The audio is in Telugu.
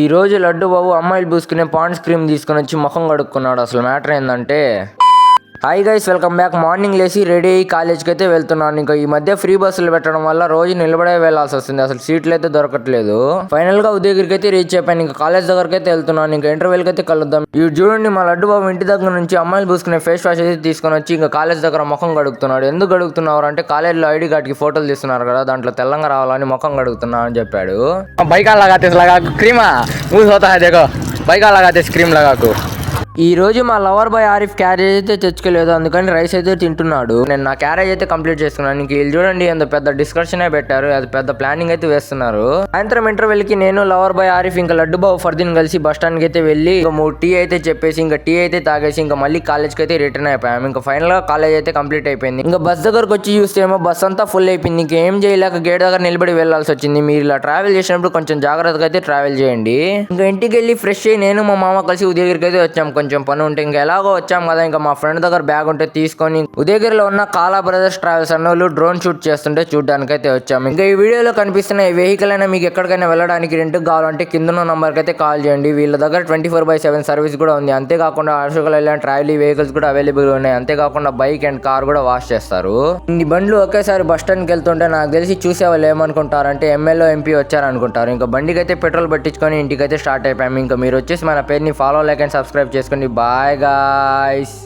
ఈ రోజు లడ్డు బాబు అమ్మాయిలు పూసుకునే పాండ్స్ క్రీమ్ తీసుకొని వచ్చి ముఖం కడుక్కున్నాడు. అసలు మ్యాటర్ ఏంటంటే hi guys welcome back morning లేసి రెడీ అయ్యి కాలేజ్కి అయితే వెళ్తున్నాను. ఇంకా ఈ మధ్య ఫ్రీ బస్సులు పెట్టడం వల్ల రోజు నిలబడే వెళ్ళాల్సి వస్తుంది. అసలు సీట్లు అయితే దొరకట్లేదు. ఫైనల్గా ఉదయగిరికి అయితే రీచ్ అయిపోయాను. ఇంకా కాలేజ్ దగ్గరకి అయితే వెళ్తున్నాను. ఇంకా ఇంటర్వెల్ అయితే కలుద్దాం. ఈ చూడండి మా లడ్డు బాబు ఇంటి దగ్గర నుంచి అమ్మాయిలు పూసుకునే ఫేస్ వాష్ అయితే తీసుకొని వచ్చి ఇంకా కాలేజ్ దగ్గర ముఖం గడుగుతున్నాడు ఎందుకు గడుగుతున్నారు అంటే కాలేజ్లో ఐడి కార్డ్కి ఫోటోలు తీస్తున్నారు కదా దాంట్లో తెల్లంగా రావాలని ముఖం గడుగుతున్నా అని చెప్పాడు. బైక్ అలాగా తీసలాగా క్రీమా మూసి పోతా దేగో బైక్ అలాగా క్రీమ్ లాగాకు ఈ రోజు మా లవర్ బాయ్ ఆరిఫ్ క్యారేజ్ అయితే తెచ్చుకోలేదు అందుకని రైస్ అయితే తింటున్నాడు. నేను నా క్యారేజ్ అయితే కంప్లీట్ చేసుకున్నాను ఇంక వీళ్ళు చూడండి ఎంత పెద్ద డిస్కషన్ పెట్టారు అది పెద్ద ప్లానింగ్ అయితే వేస్తున్నారు. సాయంత్రం ఇంటర్వెల్కి నేను లవర్ బాయ్ ఆరిఫ్ ఇంకా లడ్డు బాబు ఫర్దీన్ కలిసి బస్ స్టాండ్కి అయితే వెళ్ళి ఇంకా మూడు టీ అయితే చెప్పేసి ఇంకా టీ అయితే తాగేసి ఇంకా మళ్ళీ కాలేజ్కి అయితే రిటర్న్ అయిపోయాం. ఇంకా ఫైనల్గా కాలేజ్ అయితే కంప్లీట్ అయిపోయింది. ఇంకా బస్ దగ్గరకు వచ్చి చూస్తే ఏమో బస్ అంతా ఫుల్ అయిపోయింది. ఇంకేం చేయలేక గేట్ దగ్గర నిలబడి వెళ్ళాల్సి వచ్చింది. మీరు ఇలా ట్రావెల్ చేసినప్పుడు కొంచెం జాగ్రత్తగా అయితే ట్రావెల్ చేయండి. ఇంకా ఇంటికి వెళ్ళి ఫ్రెష్ అయ్యి నేను మా మామ కలిసి ఉదయగిరికి అయితే వచ్చాము కొంచెం పని ఉంటే ఇంకా ఎలాగో వచ్చాం కదా ఇంకా మా ఫ్రెండ్ దగ్గర బ్యాగ్ ఉంటే తీసుకొని ఉదయగిరిలో ఉన్న కాలా బ్రదర్స్ ట్రావెల్స్ అన్న వాళ్ళు డ్రోన్ షూట్ చేస్తుంటే చూడడానికి అయితే ఇంకా ఈ వీడియోలో కనిపిస్తున్న ఈ వెహికల్ అయినా మీకు ఎక్కడికైనా వెళ్ళడానికి రెంట్ కావాలంటే కింద ఉన్న నంబర్కి అయితే కాల్ చేయండి. వీళ్ళ దగ్గర twenty four by seven service కూడా ఉంది. అంతేకాకుండా అశోకలు వెళ్ళిన ట్రావెలీ వెహికల్స్ కూడా అవైలబుల్ ఉన్నాయి. అంతేకాకుండా బైక్ అండ్ కార్ కూడా వాష్ చేస్తారు. ఇన్ని బండ్లు ఒకేసారి బస్ స్టాండ్కి వెళ్తుంటే నాకు తెలిసి చూసే వాళ్ళు ఏమనుకుంటారంటే ఎమ్మెల్యే ఎంపీ వచ్చారనుకుంటారు. ఇంకా బండికి అయితే పెట్రోల్ పట్టించుకొని ఇంటికి అయితే స్టార్ట్ అయిపోయాము ఇంకా మీరు వచ్చేసి మన పేరుని ఫాలో లైక్ అండ్ సబ్స్క్రైబ్ చేసుకోండి బాయ్ గాయ్స్